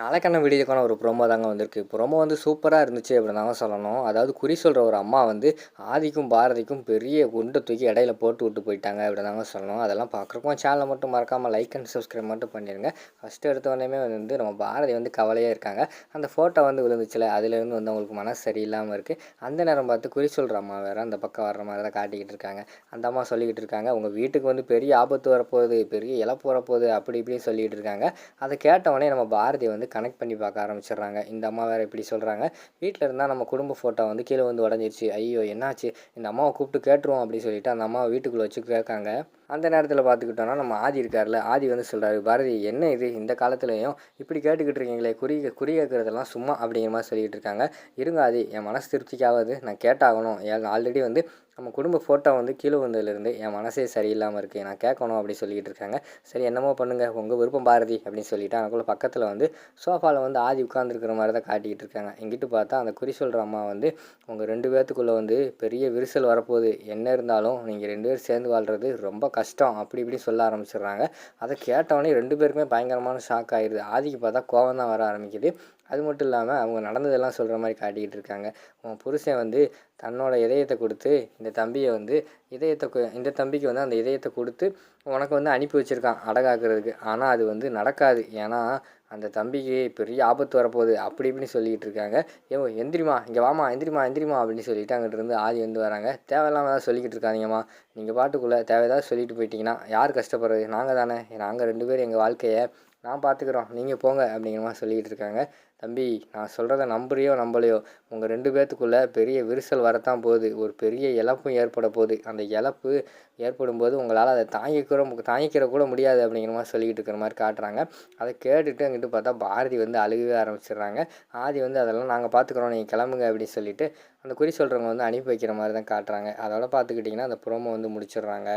நாளைக்கான வீடியோக்கான ஒரு ப்ரோமோ தாங்க வந்திருக்கு. ப்ரோமோ வந்து சூப்பராக இருந்துச்சு அப்படின்னு தாங்க சொல்லணும். அதாவது குறி சொல்கிற ஒரு அம்மா வந்து ஆதிக்கும் பாரதிக்கும் பெரிய குண்டை தூக்கி இடையில போட்டு விட்டு போயிட்டாங்க அப்படின்னு தாங்க சொல்லணும். அதெல்லாம் பார்க்குறப்போ சேனலை மட்டும் மறக்காமல் லைக் அண்ட் சப்ஸ்கிரைப் மட்டும் பண்ணிடுங்க ஃபஸ்ட்டு எடுத்தோடனே வந்து நம்ம பாரதி வந்து கவலையாக இருக்காங்க. அந்த ஃபோட்டோ வந்து விழுந்துச்சுல அதுலேருந்து வந்து அவங்களுக்கு மனசு சரியில்லாமல் இருக்குது அந்த நேரம் பார்த்து குறி சொல்கிற அம்மா வேறு அந்த பக்கம் வர்ற மாதிரி தான் காட்டிக்கிட்டு இருக்காங்க. அந்த அம்மா சொல்லிக்கிட்டு இருக்காங்க உங்கள் வீட்டுக்கு வந்து பெரிய ஆபத்து வரப்போகுது பெரிய இழப்பு வரப்போகுது அப்படி இப்படின்னு சொல்லிக்கிட்டு இருக்காங்க. அதை கேட்டவொடனே நம்ம பாரதி வந்து கனெக்ட் பண்ணி பார்க்க ஆரம்பிச்சிடுறாங்க. இந்த அம்மா வேறு இப்படி சொல்கிறாங்க வீட்டில் இருந்தால் நம்ம குடும்ப ஃபோட்டோ வந்து கீழே வந்து உடஞ்சிருச்சு. ஐயோ என்னாச்சு? இந்த அம்மாவை கூப்பிட்டு கேட்டுருவோம் அப்படின்னு சொல்லிட்டு அந்த அம்மாவை வீட்டுக்குள்ளே வச்சு கேட்காங்க. அந்த நேரத்தில் பார்த்துக்கிட்டோன்னா நம்ம ஆதி இருக்கார்ல ஆதி வந்து சொல்கிறாரு பாரதி என்ன இது? இந்த காலத்துலேயும் இப்படி கேட்டுக்கிட்டு இருக்கீங்களே? குறி குறி கேட்குறதெல்லாம் சும்மா அப்படிங்கிற மாதிரி சொல்லிக்கிட்டு இருக்காங்க. இருங்க ஆதி என் மனசு திருப்திக்காவது நான் கேட்டாகணும். ஆல்ரெடி வந்து நம்ம குடும்ப ஃபோட்டோ வந்து கீழே வந்ததுலேருந்து என் மனசே சரியில்லாமல் இருக்குது நான் கேட்கணும் அப்படின்னு சொல்லிக்கிட்டு இருக்காங்க. சரி என்னமோ பண்ணுங்கள் உங்கள் விருப்பம் பாரதி அப்படின்னு சொல்லிட்டு அதுக்குள்ளே பக்கத்தில் வந்து சோஃபாவில் வந்து ஆதி உட்காந்துருக்கிற மாதிரி தான் காட்டிக்கிட்டு இருக்காங்க. எங்கிட்டு பார்த்தா அந்த குறி சொல்கிற அம்மா வந்து உங்கள் ரெண்டு பேர்த்துக்குள்ளே வந்து பெரிய விரிசல் வரப்போகுது. என்ன இருந்தாலும் நீங்கள் ரெண்டு பேரும் சேர்ந்து வாழ்கிறது ரொம்ப கஷ்டம். அப்படி இப்படி சொல்ல ஆரம்பிச்சிடுறாங்க. அதை கேட்டவொடனே ரெண்டு பேருக்குமே பயங்கரமான ஷாக் ஆயிடுது ஆதிக்கு பார்த்தா கோவம் தான் வர ஆரம்பிக்குது. அது மட்டும் இல்லாமல் அவங்க நடந்ததெல்லாம் சொல்கிற மாதிரி காட்டிக்கிட்டு இருக்காங்க. உன் புருஷன் வந்து தன்னோட இதயத்தை கொடுத்து இந்த தம்பியை வந்து இதயத்தை இந்த தம்பிக்கு வந்து அந்த இதயத்தை கொடுத்து உனக்கு வந்து அனுப்பி வச்சுருக்கான் அடகாக்குறதுக்கு. ஆனால் அது வந்து நடக்காது. ஏன்னா அந்த தம்பிக்கு பெரிய ஆபத்து வரப்போகுது. அப்படி இப்படின்னு சொல்லிக்கிட்டு இருக்காங்க. ஏ எந்திரிமா இங்கே வாமா எந்திரிமா எந்திரிமா அப்படின்னு சொல்லிட்டு அங்கிட்டு இருந்து ஆதி வந்து வராங்க. தேவையில்லாமல் தான் சொல்லிக்கிட்டு இருக்காதீங்கம்மா. நீங்கள் பாட்டுக்குள்ளே தேவையதாவது சொல்லிட்டு போயிட்டீங்கன்னா யார் கஷ்டப்படுறது? நாங்கள் தானே. நாங்கள் ரெண்டு பேரும் எங்கள் வாழ்க்கையை நான் பார்த்துக்குறோம் நீங்கள் போங்க அப்படிங்கிற மாதிரி சொல்லிக்கிட்டு இருக்காங்க. தம்பி நான் சொல்கிறத நம்புறியோ நம்பலையோ? உங்கள் ரெண்டு பேர்த்துக்குள்ளே பெரிய விரிசல் வரத்தான் போகுது. ஒரு பெரிய இழப்பும் ஏற்பட போகுது. அந்த இழப்பு ஏற்படும் போது உங்களால் அதை தாங்கிக்கிற தாங்கிக்கிற கூட முடியாது அப்படிங்கிற மாதிரி சொல்லிக்கிட்டு இருக்கிற மாதிரி காட்டுறாங்க. அதை கேட்டுட்டு அங்கிட்டு பார்த்தா பாரதி வந்து அழுகவே ஆரம்பிச்சிடுறாங்க. ஆதி வந்து அதெல்லாம் நாங்கள் பார்த்துக்குறோம் நீங்கள் கிளம்புங்க அப்படின்னு சொல்லிட்டு அந்த குறி சொல்கிறவங்க வந்து அனுப்பி வைக்கிற மாதிரி தான் காட்டுறாங்க. அதோட பார்த்துக்கிட்டிங்கன்னா அந்த ப்ரோமோ வந்து முடிச்சிடுறாங்க.